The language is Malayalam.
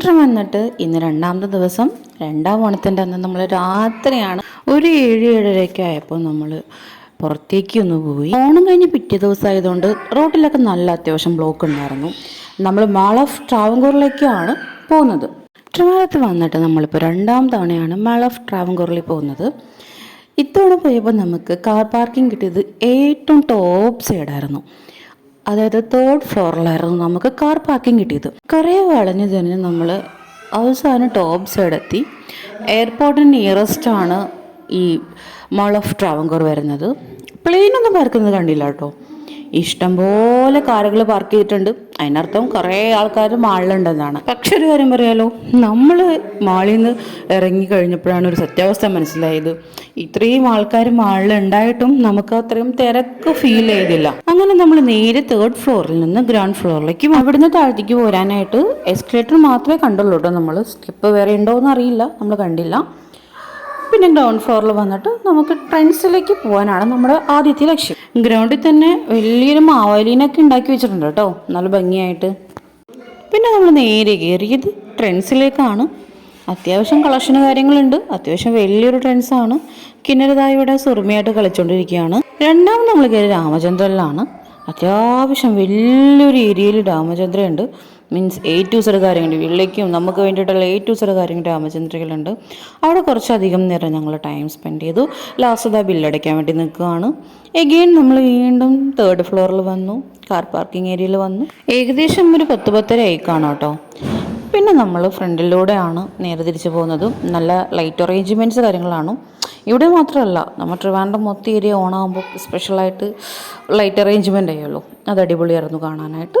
ട്രിവാൻഡ്രം വന്നിട്ട് ഇന്ന് രണ്ടാമത്തെ ദിവസം രണ്ടാം ഓണത്തിന്റെ അന്ന് നമ്മൾ രാത്രിയാണ്. ഒരു ഏഴ് ഏഴരയൊക്കെ ആയപ്പോൾ നമ്മൾ പുറത്തേക്ക് ഒന്ന് പോയി. ഓണം കഴിഞ്ഞ് പിറ്റേ ദിവസം ആയതുകൊണ്ട് റോഡിലൊക്കെ നല്ല അത്യാവശ്യം ബ്ലോക്ക് ഉണ്ടായിരുന്നു. നമ്മൾ മാൾ ഓഫ് ട്രാവൻകൂറിലേക്കാണ് പോകുന്നത്. ട്രിവാൻഡ്രത്ത് വന്നിട്ട് നമ്മളിപ്പോൾ രണ്ടാം തവണയാണ് മാൾ ഓഫ് ട്രാവൻകൂറിൽ പോകുന്നത്. ഇത്തവണ പോയപ്പോൾ നമുക്ക് കാർ പാർക്കിംഗ് കിട്ടിയത് ഏറ്റവും ടോപ്പ് സൈഡായിരുന്നു അതായത് തേർഡ് ഫ്ലോറിലായിരുന്നു നമുക്ക് കാർ പാർക്കിംഗ് കിട്ടിയത്. കുറേ വളഞ്ഞ് തന്നെ നമ്മൾ അവസാനം ടോപ്പ് എത്തി എയർപോർട്ടിന് നിയറസ്റ്റ് ആണ് ഈ മാൾ ഓഫ് ട്രാവൻകൂർ വരുന്നത്. പ്ലെയിനൊന്നും പാർക്കുന്നത് കണ്ടില്ല കേട്ടോ. ഇഷ്ടംപോലെ കാറുകൾ പാർക്ക് ചെയ്തിട്ടുണ്ട്. അതിനർത്ഥം കുറേ ആൾക്കാർ മാളിലുണ്ടെന്നാണ്. പക്ഷെ ഒരു കാര്യം പറയാലോ നമ്മൾ മാളിൽ നിന്ന് ഇറങ്ങി കഴിഞ്ഞപ്പോഴാണ് ഒരു സത്യാവസ്ഥ മനസ്സിലായത്. ഇത്രയും ആൾക്കാർ മാളിൽ ഉണ്ടായിട്ടും നമുക്ക് അത്രയും തിരക്ക് ഫീൽ ചെയ്തില്ല. അങ്ങനെ നമ്മൾ നേരെ തേർഡ് ഫ്ലോറിൽ നിന്ന് ഗ്രൗണ്ട് ഫ്ലോറിലേക്ക് അവിടുന്ന് താഴത്തേക്ക് പോരാനായിട്ട് എസ്കലേറ്റർ മാത്രമേ കണ്ടുള്ളൂ കേട്ടോ നമ്മൾ സ്റ്റെപ്പ് വേറെ ഉണ്ടോ എന്ന് അറിയില്ല നമ്മൾ കണ്ടില്ല. പിന്നെ ഗ്രൗണ്ട് ഫ്ലോറിൽ വന്നിട്ട് നമുക്ക് ട്രെൻസിലേക്ക് പോകാനാണ് നമ്മുടെ ആദ്യത്തെ ലക്ഷ്യം. ഗ്രൗണ്ടിൽ തന്നെ വലിയൊരു മാവേലീനൊക്കെ ഉണ്ടാക്കി വെച്ചിട്ടുണ്ട് കേട്ടോ. നല്ല ഭംഗിയായിട്ട്. പിന്നെ നമ്മൾ നേരെ കയറിയത് ട്രെൻസിലേക്കാണ് അത്യാവശ്യം കളക്ഷൻ കാര്യങ്ങളുണ്ട്. അത്യാവശ്യം വലിയൊരു ട്രെൻഡ്സാണ് കിന്നരതായി ഇവിടെ സുറുമയായിട്ട് കളിച്ചുകൊണ്ടിരിക്കുകയാണ് രണ്ടാമത് നമ്മൾ കയറി രാമചന്ദ്രനിലാണ്. അത്യാവശ്യം വലിയൊരു ഏരിയയിൽ രാമചന്ദ്രയുണ്ട് മീൻസ് എ ടു സെഡ് കാര്യങ്ങൾ വീട്ടിലേക്കും നമുക്ക് വേണ്ടിയിട്ടുള്ള എ ടു സെഡ് കാര്യങ്ങൾ രാമചന്ദ്രകളുണ്ട് അവിടെ കുറച്ചധികം നേരം ഞങ്ങൾ ടൈം സ്പെൻഡ് ചെയ്തു. ലാസ്റ്റ് ആ ബില്ലടയ്ക്കാൻ വേണ്ടി നിൽക്കുകയാണ്. എഗെയിൻ നമ്മൾ വീണ്ടും തേർഡ് ഫ്ലോറിൽ വന്നു. കാർ പാർക്കിംഗ് ഏരിയയിൽ വന്നു. ഏകദേശം ഒരു പത്ത് പത്തര ആയി കാണാം കേട്ടോ പിന്നെ നമ്മൾ ഫ്രണ്ടിലൂടെയാണ് നേരെ തിരിച്ചു പോകുന്നത്. നല്ല ലൈറ്റ് അറേഞ്ച്മെന്റ്സ് കാര്യങ്ങളാണ്. ഇവിടെ മാത്രമല്ല നമ്മൾ ട്രിവാൻഡ്രം മൊത്തം ഏരിയ ഓണാകുമ്പോൾ സ്പെഷ്യലായിട്ട് ലൈറ്റ് അറേഞ്ച്മെന്റ് ആയുള്ളൂ. അത് അടിപൊളിയായിരുന്നു കാണാനായിട്ട്.